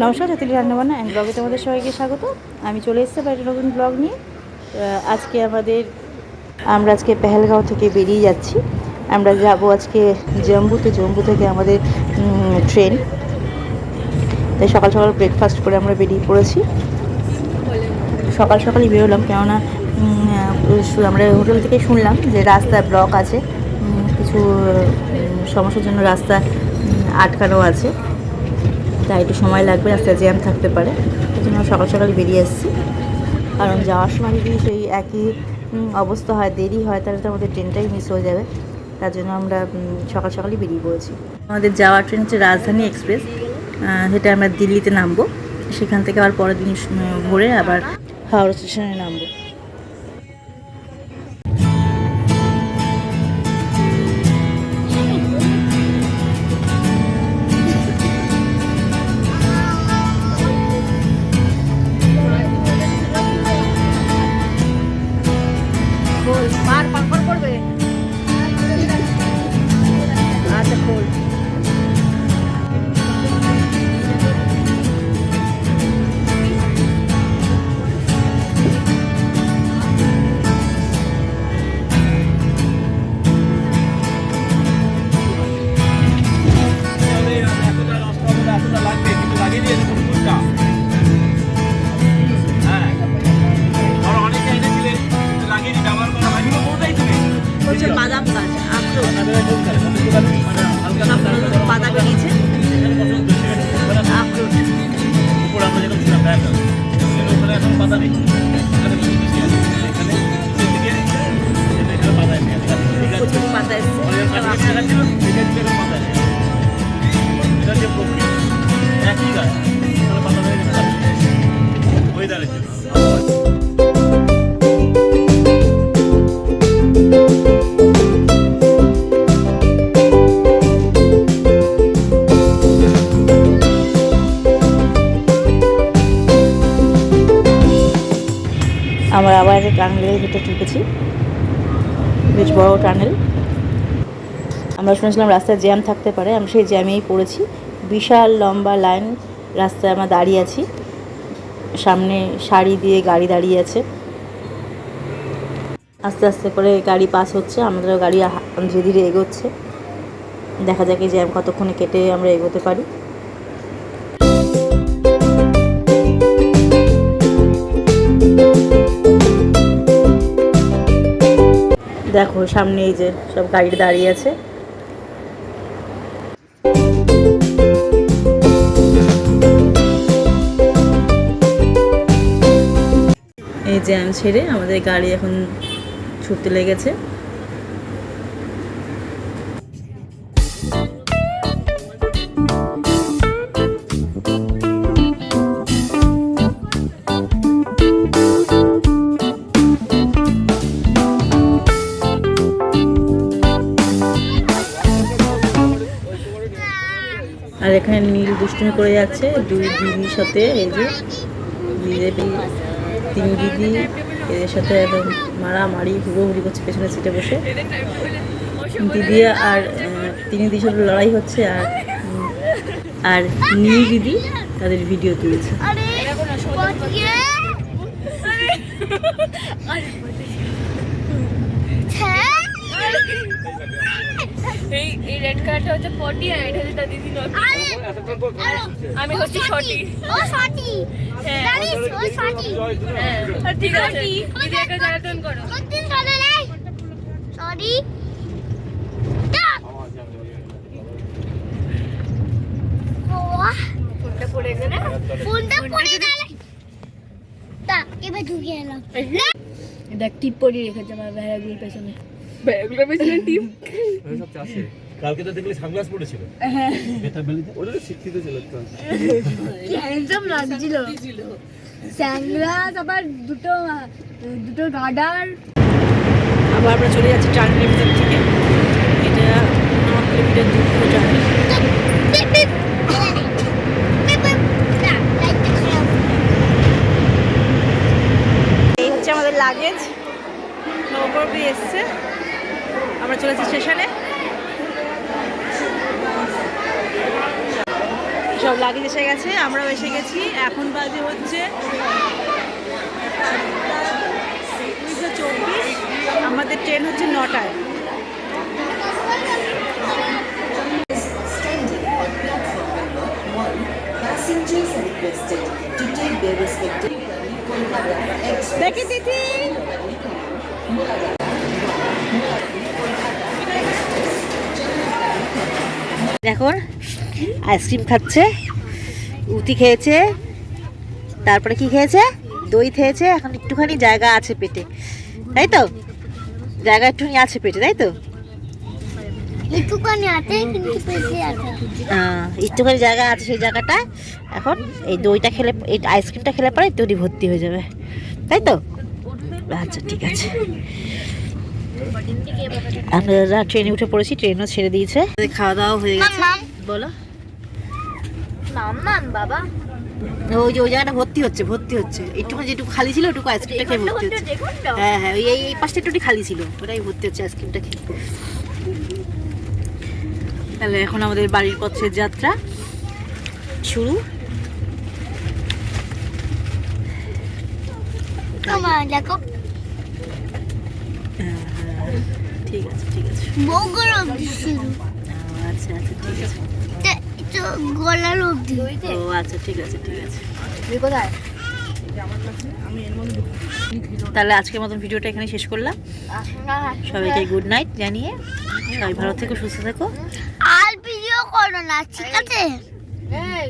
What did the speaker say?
নমস্কার চতুলি রান্নাবান্না অ্যান্ড ব্লগে তোমাদের সবাইকে স্বাগত। আমি চলে এসেছি একটা নতুন ব্লগ নিয়ে। আজকে আমাদের, আমরা আজকে পেহেলগাঁও থেকে বেরিয়ে যাচ্ছি। আমরা যাব আজকে জম্বুতে, জম্বু থেকে আমাদের ট্রেন তাই সকাল সকাল ব্রেকফাস্ট করে আমরা বেরিয়ে পড়েছি। সকাল সকালই বেরোলাম, কেননা আমরা হোটেল থেকে শুনলাম যে রাস্তায় ব্লক আছে। কিছু সমস্যার জন্য রাস্তা আটকানো আছে। তাই একটু সময় লাগবে, রাস্তায় জ্যাম থাকতে পারে। এই জন্য সকাল সকাল বেরিয়ে এসেছি কারণ যাওয়ার সময় যদি সেই একই অবস্থা হয়, দেরি হয়, তাহলে তো আমাদের ট্রেনটাই মিস হয়ে যাবে। তার জন্য আমরা সকাল সকালই বেরিয়ে পড়েছি। আমাদের যাওয়ার ট্রেন হচ্ছে রাজধানী এক্সপ্রেস। সেটা আমরা দিল্লিতে নামবো। সেখান থেকে আবার পরের দিন ভোরে আবার হাওড়া স্টেশনে নামবো। পার করবে আচ্ছা খোল প্রচুর পাতা এসছে আমরা আবার টানেলের ভিতরে ঢুকেছি। বেশ বড় টানেল আমরা শুনেছিলাম রাস্তায় জ্যাম থাকতে পারে, আমি সেই জ্যামেই পড়েছি। বিশাল লম্বা লাইন রাস্তায় আমরা দাঁড়িয়ে আছি। সামনে সারি দিয়ে গাড়ি দাঁড়িয়ে আছে। আস্তে আস্তে করে গাড়ি পাস হচ্ছে, আমাদেরও গাড়ি ধীরে ধীরে এগোচ্ছে। দেখা যাক এই জ্যাম কতক্ষণে কেটে আমরা এগোতে পারি। দেখো, সামনে এই যে সব গাড়ি দাঁড়িয়ে আছে। এই জ্যাম ছেড়ে আমাদের গাড়ি এখন ছুটতে লেগেছে। দুষ্টুমি করে যাচ্ছে। দুই দিদির সাথে এই যে বিজেপি তিন দিদি, এদের সাথে একদম মারামারি, হুড়োহুড়ি করছে পেছনের সিটে বসে। দিদি আর তিন দিদির সাথে লড়াই হচ্ছে আর আর নীল দিদি তাদের ভিডিও তুলছে। এই এই রেড কার্ডটা হচ্ছে ফর্টি আর এটা হচ্ছে দিদি নট আমি হচ্ছি শর্টি হ্যাঁ। হ্যাঁ ঠিক আছে। দিদি একটা জ্বালাতন করো। সরি ফোনটা পড়ে গেলে ফোনটা পড়ে গেল তা এবার ঢুকে এলাম। দেখ টিপ পরিয়ে রেখেছে আমার ভেড়াগুলোর পেছনে। ভেড়াগুলোর পেছনে টিপ কালকে তো দেখলে সানগ্লাস পড়েছিল বেতা বেলিতে? ওটা তো শিক্ষিত ছিল একটু হ্যান্ডসাম লাগছিল। স্যাংলাস আবার দুটো দুটো গার্ডার আবার আমরা চলে যাচ্ছি ভিতর থেকে এটা ন কিলোমিটার দূর আমাদের লাগেজ নৌকর্বি এসছে। আমরা চলেছি স্টেশনে। সব লাগেজ এসে গেছে আমরাও এসে গেছি। এখন বাজে হচ্ছে চব্বিশ আমাদের ট্রেন হচ্ছে নটায়। দেখি দিদি এখন আইসক্রিম খাচ্ছে উতি খেয়েছে তারপরে কি খেয়েছে? দই খেয়েছে এখন একটুখানি জায়গা আছে পেটে তাই তো? জায়গা একটুখানি আছে পেটে তাই তো? একটুখানি একটুখানি জায়গা আছে সেই জায়গাটায় এখন এই দইটা খেলে এই আইসক্রিমটা খেলে পরে একটুখানি ভর্তি হয়ে যাবে তাই তো? আচ্ছা ঠিক আছে। আমরা ট্রেনে উঠে পড়েছি ট্রেনও ছেড়ে দিয়েছে। খাওয়া দাওয়া হয়ে গেছে। বলো। নাম নাম বাবা। ওই যে ওই জায়গাটা ভর্তি হচ্ছে ভর্তি হচ্ছে। একটুখানি যেটুকু খালি ছিল ওটুকু আইসক্রিমটা খেয়ে ভর্তি হচ্ছে। হ্যাঁ হ্যাঁ ওই এই এই পাশটা একটু খালি ছিল ওটাই ভর্তি হচ্ছে আইসক্রিমটা খেয়ে। তাহলে এখন আমাদের বাড়ির পথের যাত্রা শুরু। দেখো হ্যাঁ, হ্যাঁ, ঠিক আছে ঠিক আছে। বগুড় অব্দি শুরু আচ্ছা আচ্ছা ঠিক আছে। তো গলার অব্দি ও আচ্ছা ঠিক আছে ঠিক আছে। কোথায়? তাহলে আজকের মতন ভিডিওটা এখানে শেষ করলাম। সবাইকে গুড নাইট জানিয়ে সবাই ভালো থেকো সুস্থ থেকো। আর ভিডিও করো না ঠিক আছে? এই